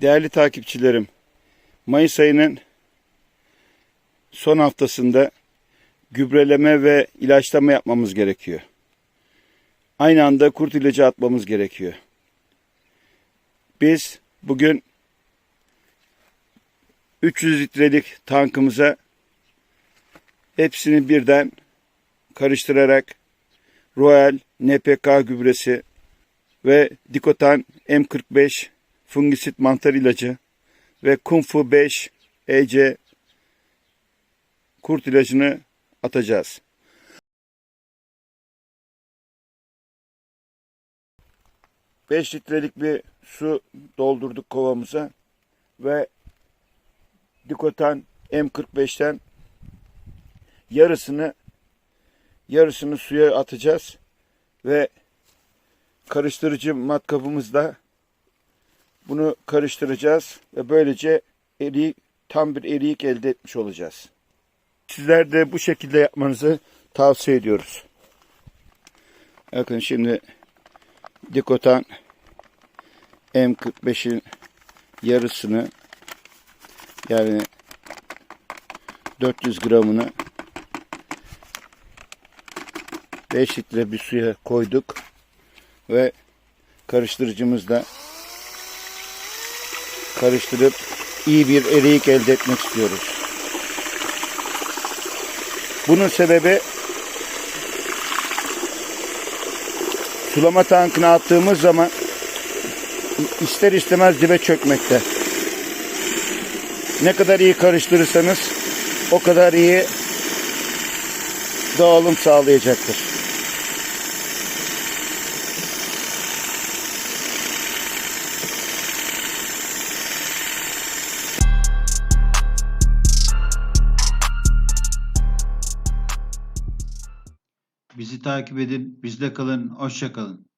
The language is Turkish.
Değerli takipçilerim, Mayıs ayının son haftasında gübreleme ve ilaçlama yapmamız gerekiyor. Aynı anda kurt ilacı atmamız gerekiyor. Biz bugün 300 litrelik tankımıza hepsini birden karıştırarak Royal NPK gübresi ve Dikotan M45 fungisit mantar ilacı ve Kunfu 5 EC kurt ilacını atacağız. Beş litrelik bir su doldurduk kovamıza ve Dikotan M45'ten yarısını yarısını suya atacağız ve karıştırıcı matkabımızla bunu karıştıracağız ve böylece eriği, tam bir eriyik elde etmiş olacağız. Sizler de bu şekilde yapmanızı tavsiye ediyoruz. Bakın şimdi Dikotan M45'in yarısını yani 400 gramını 5 litre bir suya koyduk ve karıştırıcımızla karıştırıp iyi bir eriyik elde etmek istiyoruz. Bunun sebebi sulama tankına attığımız zaman ister istemez dibe çökmekte. Ne kadar iyi karıştırırsanız o kadar iyi dağılım sağlayacaktır. Bizi takip edin, bizde kalın, hoşça kalın.